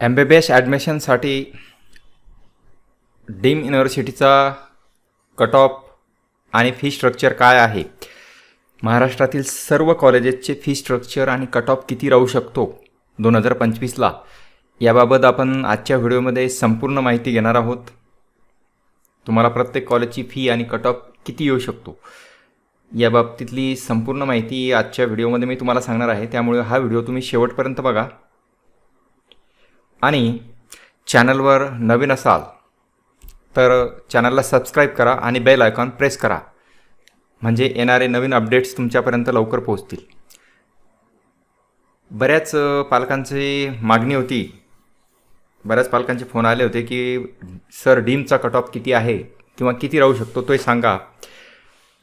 M B B S ॲडमिशनसाठी deemed युनिव्हर्सिटीचा cut off आणि फी स्ट्रक्चर काय आहे? महाराष्ट्रातील सर्व कॉलेजेसचे फी स्ट्रक्चर आणि कट ऑफ किती राहू शकतो? दोन हजार पंचवीसला. याबाबत आपण आजच्या व्हिडिओमध्ये संपूर्ण माहिती घेणार आहोत. तुम्हाला प्रत्येक कॉलेजची फी आणि कट ऑफ किती येऊ शकतो? या बाबतीतली संपूर्ण माहिती आजच्या व्हिडिओमध्ये मी तुम्हाला सांगणार आहे. त्यामुळे हा व्हिडिओ तुम्ही शेवटपर्यंत बघा. आणि चॅनलवर नवीन असाल तर चॅनलला सबस्क्राईब करा आणि बेल आयकॉन प्रेस करा. म्हणजे येणारे नवीन अपडेट्स तुमच्यापर्यंत लवकर पोहोचतील. बऱ्याच पालकांची मागणी होती. बऱ्याच पालकांचे फोन आले होते की सर डीमचा कट ऑफ किती आहे? किंवा किती राहू शकतो? तोही सांगा.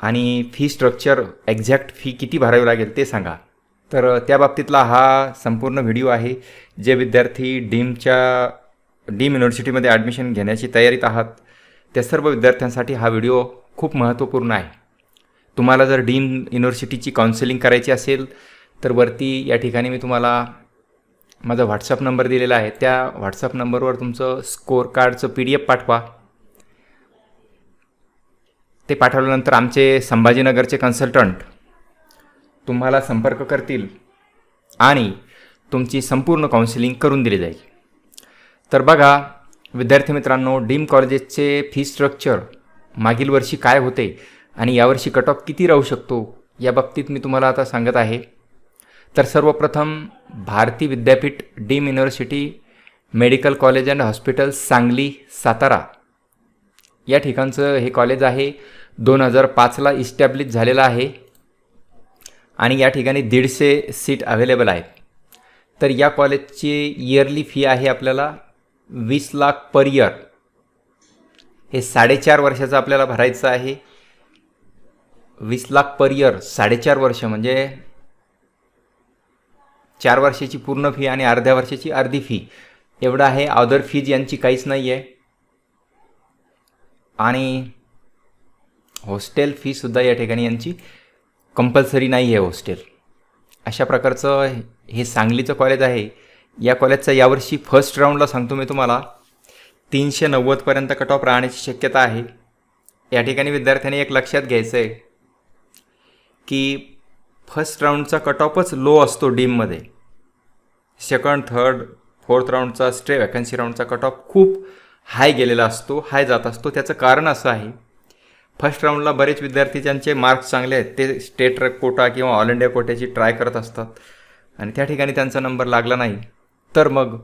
आणि फी स्ट्रक्चर एक्झॅक्ट फी किती भरावी लागेल ते सांगा. तर त्या बाबतीतला हा संपूर्ण व्हिडिओ आहे. जे विद्यार्थी डीमच्या डीम युनिव्हर्सिटीमध्ये ॲडमिशन घेण्याची तयारीत आहात त्या सर्व विद्यार्थ्यांसाठी हा व्हिडिओ खूप महत्त्वपूर्ण आहे. तुम्हाला जर डीम युनिव्हर्सिटीची काउन्सिलिंग करायची असेल तर वरती या ठिकाणी मी तुम्हाला माझा व्हॉट्सअप नंबर दिलेला आहे. त्या व्हॉट्सअप नंबरवर तुमचं स्कोअर कार्डचं पी डी एफ पाठवा. ते पाठवल्यानंतर आमचे संभाजीनगरचे कन्सल्टंट तुम्हाला संपर्क करतील. आणि तुमची संपूर्ण काउन्सिलिंग करून दिली जाईल. तर बघा विद्यार्थी मित्रांनो डीम कॉलेजेसचे फी स्ट्रक्चर मागील वर्षी काय होते आणि यावर्षी कट ऑफ किती राहू शकतो या बाबतीत मी तुम्हाला आता सांगत आहे. तर सर्वप्रथम Bharati Vidyapeeth deemed university medical college and hospital Sangli Satara. या ठिकाणचं हे कॉलेज आहे दोन हजार पाचला इस्टॅब्लिश झालेलं आहे. आणि या ठिकाणी दीडशे सीट अवेलेबल आहेत. तर या कॉलेजची इयरली फी आहे आपल्याला वीस लाख पर इयर हे साडेचार वर्षाचं आपल्याला भरायचं आहे. वीस लाख पर इयर साडेचार वर्ष म्हणजे चार वर्षाची पूर्ण फी आणि अर्ध्या वर्षाची अर्धी फी एवढं आहे अदर फीज यांची काहीच नाही आहे आणि हॉस्टेल फीसुद्धा या ठिकाणी यांची कंपल्सरी नाही आहे हॉस्टेल अशा प्रकारचं हे सांगलीचं कॉलेज आहे. या कॉलेजचा यावर्षी फर्स्ट राऊंडला सांगतो मी तुम्हाला. तीनशे नव्वदपर्यंत कट ऑफ राहण्याची शक्यता आहे. या ठिकाणी विद्यार्थ्यांनी एक लक्षात घ्यायचं आहे की फर्स्ट राऊंडचा कट ऑफच लो असतो डीममध्ये सेकंड थर्ड फोर्थ राऊंडचा स्ट्रे वॅकन्सी राऊंडचा कट ऑफ खूप हाय गेलेला असतो हाय जात असतो. त्याचं कारण असं आहे फर्स्ट राऊंडला बरेच विद्यार्थी ज्यांचे मार्क्स चांगले आहेत ते स्टेट कोटा किंवा ऑल इंडिया कोट्याची ट्राय करत असतात. आणि त्या ठिकाणी त्यांचा नंबर लागला नाही तर मग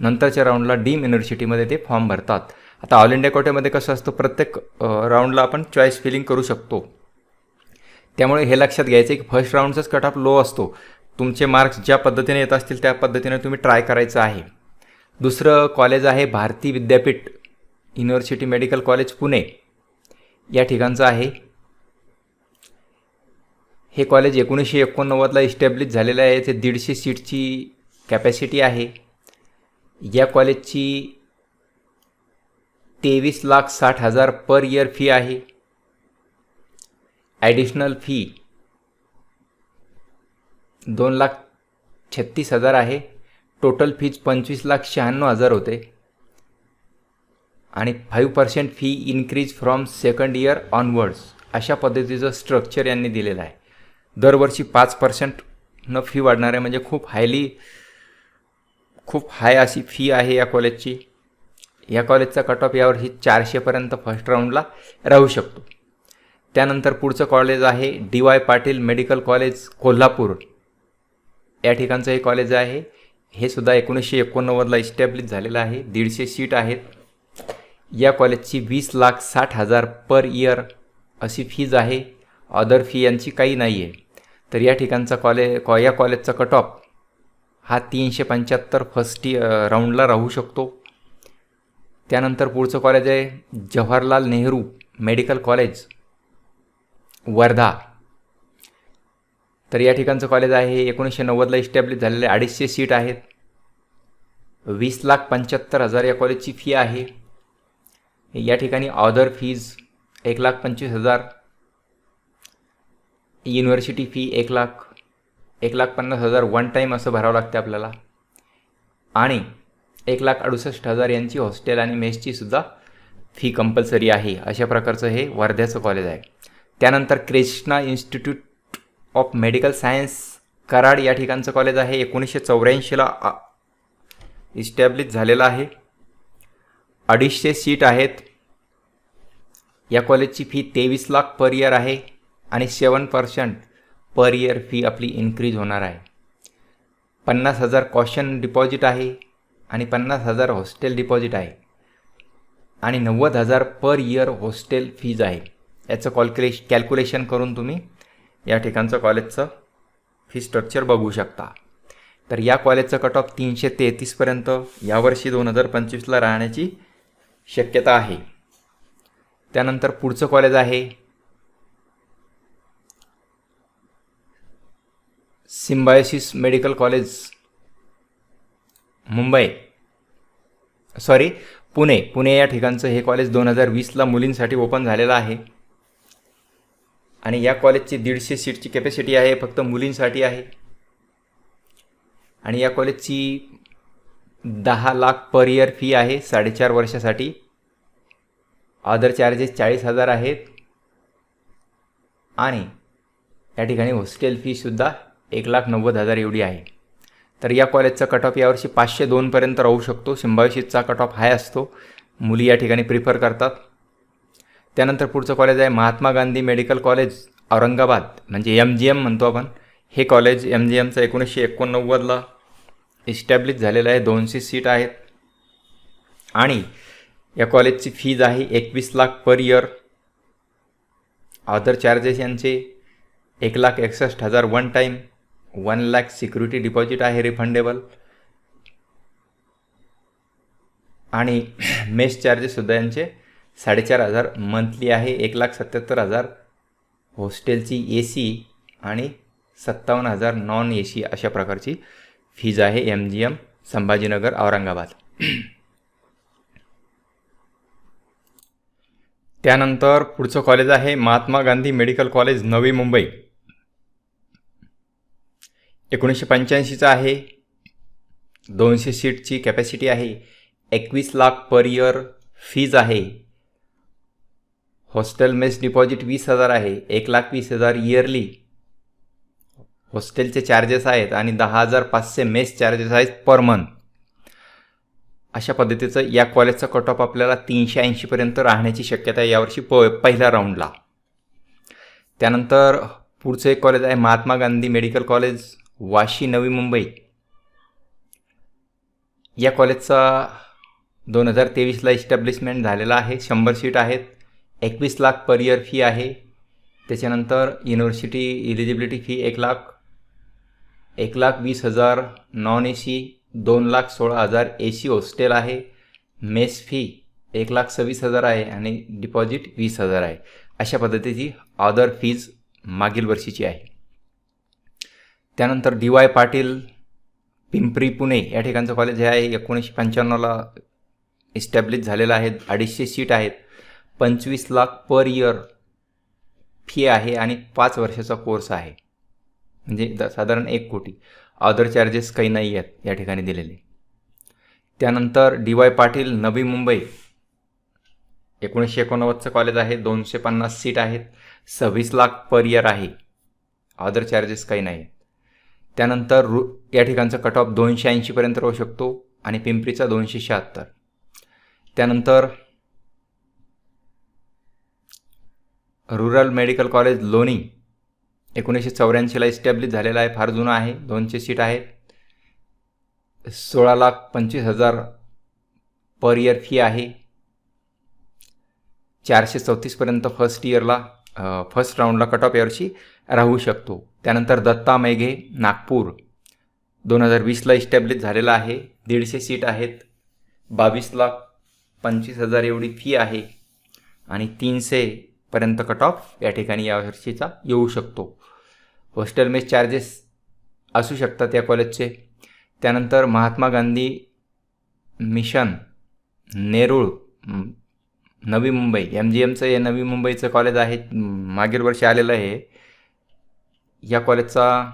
नंतरच्या राऊंडला डीम युनिव्हर्सिटीमध्ये ते फॉर्म भरतात. आता ऑल इंडिया कोट्यामध्ये कसं असतं प्रत्येक राऊंडला आपण चॉईस फिलिंग करू शकतो. त्यामुळे हे लक्षात घ्यायचं आहे की फर्स्ट राऊंडचाच कट ऑफ लो असतो. तुमचे मार्क्स ज्या पद्धतीने येत असतील त्या पद्धतीने तुम्ही ट्राय करायचं आहे. दुसरं कॉलेज आहे Bharati Vidyapeeth university medical college Pune. या ठिकाणचं आहे हे कॉलेज एकोणीसशे एकोणनव्वदला इस्टॅब्लिश झालेलं आहे. ते दीडशे सीटची कॅपॅसिटी आहे. या कॉलेजची तेवीस लाख साठ हजार पर इयर फी आहे. ॲडिशनल फी दोन लाख छत्तीस हजार आहे. टोटल फीज पंचवीस लाख शहाण्णव हजार होते. आणि five percent fee increase from second year onwards अशा पद्धतीचं स्ट्रक्चर यांनी दिलेलं आहे. दरवर्षी पाच पर्सेंटनं फी वाढणार आहे म्हणजे खूप हायली खूप हाय अशी फी आहे या कॉलेजची या कॉलेजचा कट ऑफ यावर्षी चारशेपर्यंत फर्स्ट राऊंडला राहू शकतो. त्यानंतर पुढचं कॉलेज आहे D Y Patil medical college Kolhapur. या ठिकाणचं हे कॉलेज आहे. हे सुद्धा एकोणीसशे एकोणनव्वदला इस्टॅब्लिश झालेलं आहे. दीडशे सीट आहेत. या कॉलेजची वीस लाख साठ हजार पर इयर अशी फीज आहे. अदर फी यांची काही नाही आहे तर या ठिकाणचा कॉलेज कॉ या कॉलेजचा कट ऑफ हा तीनशे पंच्याहत्तर फर्स्ट इय राऊंडला राहू शकतो. त्यानंतर पुढचं कॉलेज आहे जवाहरलाल नेहरू मेडिकल कॉलेज वर्धा. तर या ठिकाणचं कॉलेज आहे एकोणीसशे नव्वदला इस्टॅब्लिश झालेले अडीचशे सीट आहेत. वीस लाख पंच्याहत्तर हजार या कॉलेजची फी आहे. या ठिकाणी ऑदर फीज एक लाख पंचवीस हजार. युनिव्हर्सिटी फी एक लाख एक लाख पन्नास हजार वन टाईम असं भरावं लागते आपल्याला. आणि एक लाख अडुसष्ट हजार यांची हॉस्टेल आणि मेसची सुद्धा फी कंपल्सरी आहे. अशा प्रकारचं हे वर्ध्याचं कॉलेज आहे. त्यानंतर Krishna institute of medical science Karad या ठिकाणचं कॉलेज आहे. एकोणीसशे चौऱ्याऐंशीला इस्टॅब्लिश झालेलं आहे. अडीचशे सीट आहेत. या कॉलेजची फी तेवीस लाख पर इयर आहे. आणि seven percent per year fee आपली इन्क्रीज होणार आहे. पन्नास हजार कॉशन डिपॉझिट आहे आणि पन्नास हजार हॉस्टेल डिपॉझिट आहे. आणि नव्वद हजार पर इयर हॉस्टेल फीज आहे. याचं कॉल्क्युलेश कॅल्क्युलेशन करून तुम्ही या ठिकाणचं कॉलेजचं फी स्ट्रक्चर बघू शकता. तर या कॉलेजचं कट ऑफ तीनशे तेहतीसपर्यंत यावर्षी दोन हजार पंचवीसला राहण्याची शक्यता आहे. त्यानंतर पुढचं कॉलेज आहे. Symbiosis medical college Mumbai. Sorry Pune. Pune या ठिकाणचं हे कॉलेज दोन हजार वीसला मुलींसाठी ओपन झालेलं आहे. आणि या कॉलेजची दीडशे सीटची कॅपॅसिटी आहे फक्त मुलींसाठी आहे. आणि या कॉलेजची दहा लाख पर इयर फी आहे साडेचार वर्षासाठी. अदर चार्जेस चाळीस हजार आहेत. आणि या ठिकाणी हॉस्टेल फीसुद्धा एक लाख नव्वद हजार एवढी आहे. तर या कॉलेजचा कट ऑफ यावर्षी पाचशे दोनपर्यंत राहू शकतो. सिंबायोसिसचा कट ऑफ हाय असतो. मुली या ठिकाणी प्रिफर करतात. त्यानंतर पुढचं कॉलेज आहे महात्मा गांधी मेडिकल कॉलेज औरंगाबाद म्हणजे एम जी एम म्हणतो आपण. हे कॉलेज एम जी एमचं एकोणीसशे एकोणनव्वदला इस्टॅब्लिश झालेलं आहे. दोनशे सीट आहेत. आणि या कॉलेजची फीज आहे एकवीस lakh per year other charges यांचे एक लाख एकसष्ट हजार one time one lakh security deposit आहे रिफंडेबल आणि मेस चार्जेससुद्धा यांचे साडेचार हजार मंथली आहे. एक लाख सत्याहत्तर हजार हॉस्टेलची ए सी आणि सत्तावन्न हजार नॉन ए सी अशा प्रकारची फीज आहे M G M Sambhajinagar Aurangabad. त्यानंतर पुढचं कॉलेज आहे महात्मा गांधी मेडिकल कॉलेज नवी मुंबई. एकोणीसशे पंच्याऐंशीचं आहे. दोनशे सीटची कॅपॅसिटी आहे. एकवीस लाख पर इयर फीज आहे. हॉस्टेल मेस डिपॉझिट वीस हजार आहे. एक लाख वीस हजार इयरली हॉस्टेलचे चार्जेस आहेत आणि दहा हजार पाचशे मेस चार्जेस आहेत पर मंथ अशा पद्धतीचं या कॉलेजचा कट ऑफ आपल्याला तीनशे ऐंशीपर्यंत राहण्याची शक्यता आहे यावर्षी प पहिल्या राऊंडला त्यानंतर पुढचं एक कॉलेज आहे. Mahatma Gandhi medical college Vashi Navi Mumbai. या कॉलेजचा दोन हजार तेवीसला इस्टॅब्लिशमेंट झालेला आहे. शंभर सीट आहेत. एकवीस लाख पर इयर फी आहे. त्याच्यानंतर युनिव्हर्सिटी इलिजिबिलिटी फी एक लाख. एक लाख वीस हजार नॉन ए सी दोन लाख सोळा हजार ए सी हॉस्टेल आहे. मेस फी एक लाख सव्वीस हजार आहे आणि डिपॉझिट वीस हजार आहे. अशा पद्धतीची अदर फीज मागील वर्षीची आहे. त्यानंतर डी वाय पाटील पिंपरी पुणे या ठिकाणचं कॉलेज हे आहे. एकोणीसशे पंच्याण्णवला इस्टॅब्लिश झालेलं आहे. अडीचशे सीट आहेत. पंचवीस लाख पर इयर फी आहे आणि पाच वर्षाचा कोर्स आहे. म्हणजे द साधारण एक कोटी. अदर चार्जेस काही नाही आहेत या ठिकाणी दिलेले. त्यानंतर डी वाय पाटील नवी मुंबई. एकोणीसशे एकोणनव्वदचं कॉलेज आहे. दोनशे पन्नास सीट आहेत. सव्वीस लाख पर इयर आहे. अदर चार्जेस काही नाही. त्यानंतर रु या ठिकाणचा कट ऑफ दोनशे ऐंशीपर्यंत राहू शकतो आणि पिंपरीचा दोनशे शहात्तर. त्यानंतर रुरल मेडिकल कॉलेज लोणी एकोणीसशे चौऱ्याऐंशीला इस्टॅब्लिश झालेला आहे फार जुना आहे दोनशे सीट आहेत. सोळा लाख पंचवीस हजार पर इयर फी आहे. चारशे चौतीसपर्यंत फर्स्ट इयरला फर्स्ट राऊंडला कट ऑफ यावर्षी राहू शकतो. त्यानंतर दत्ता मेघे नागपूर. दोन हजार वीसला इस्टॅब्लिश झालेला आहे. दीडशे सीट आहेत. बावीस लाख पंचवीस हजार एवढी फी आहे. आणि तीनशेपर्यंत कट ऑफ या ठिकाणी यावर्षीचा येऊ शकतो. हॉस्टेल मेस चार्जेस असू शकतात या कॉलेजचे त्यानंतर Mahatma Gandhi mission Nerul Navi Mumbai. M G एमचं हे नवी मुंबईचं कॉलेज आहे मागील वर्षी आलेलं आहे. या कॉलेजचा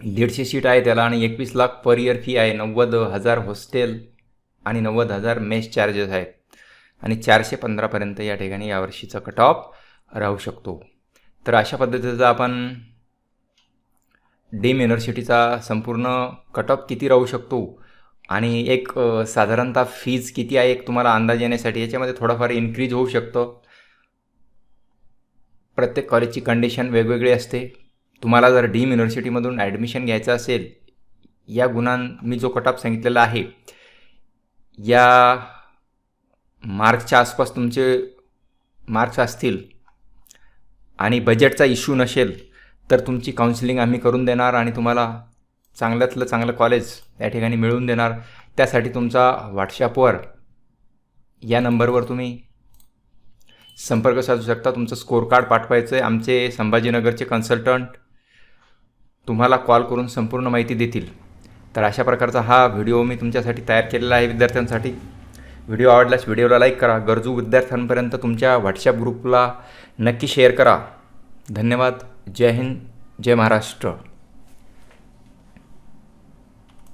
दीडशे सीट आहे त्याला आणि एकवीस लाख पर इयर फी आहे. नव्वद हजार हॉस्टेल आणि नव्वद हजार मेस चार्जेस आहेत. आणि चारशे पंधरापर्यंत या ठिकाणी यावर्षीचा कट ऑफ राहू शकतो. तर अशा पद्धतीचा आपण डीम युनिव्हर्सिटीचा संपूर्ण कट ऑफ किती राहू शकतो? आणि एक साधारणतः फीज किती आहे एक तुम्हाला अंदाज येण्यासाठी? याच्यामध्ये थोडंफार इन्क्रीज होऊ शकतं. प्रत्येक कॉलेजची कंडिशन वेगवेगळी असते. तुम्हाला जर डीम युनिव्हर्सिटीमधून ॲडमिशन घ्यायचं असेल या गुणां मी जो कट ऑफ सांगितलेला आहे या मार्क्सच्या आसपास तुमचे मार्क्स असतील आणि बजेटचा इश्यू नसेल तर तुमची काउन्सिलिंग आम्ही करून देणार आणि तुम्हाला चांगल्यातलं चांगलं कॉलेज या ठिकाणी मिळवून देणार. त्यासाठी तुमचा व्हॉट्सॲपवर या नंबरवर तुम्ही संपर्क साधू शकता. तुमचं स्कोर कार्ड पाठवायचं आहे आमचे संभाजीनगरचे कन्सल्टंट तुम्हाला कॉल करून संपूर्ण माहिती देतील. तर अशा प्रकारचा हा व्हिडिओ मी तुमच्यासाठी तयार केलेला आहे विद्यार्थ्यांसाठी. व्हिडिओ आवडल्यास व्हिडिओला लाईक करा. गरजू विद्यार्थ्यांपर्यंत तुमच्या व्हॉट्सॲप ग्रुपला नक्की शेअर करा. धन्यवाद. जय हिंद. जय महाराष्ट्र.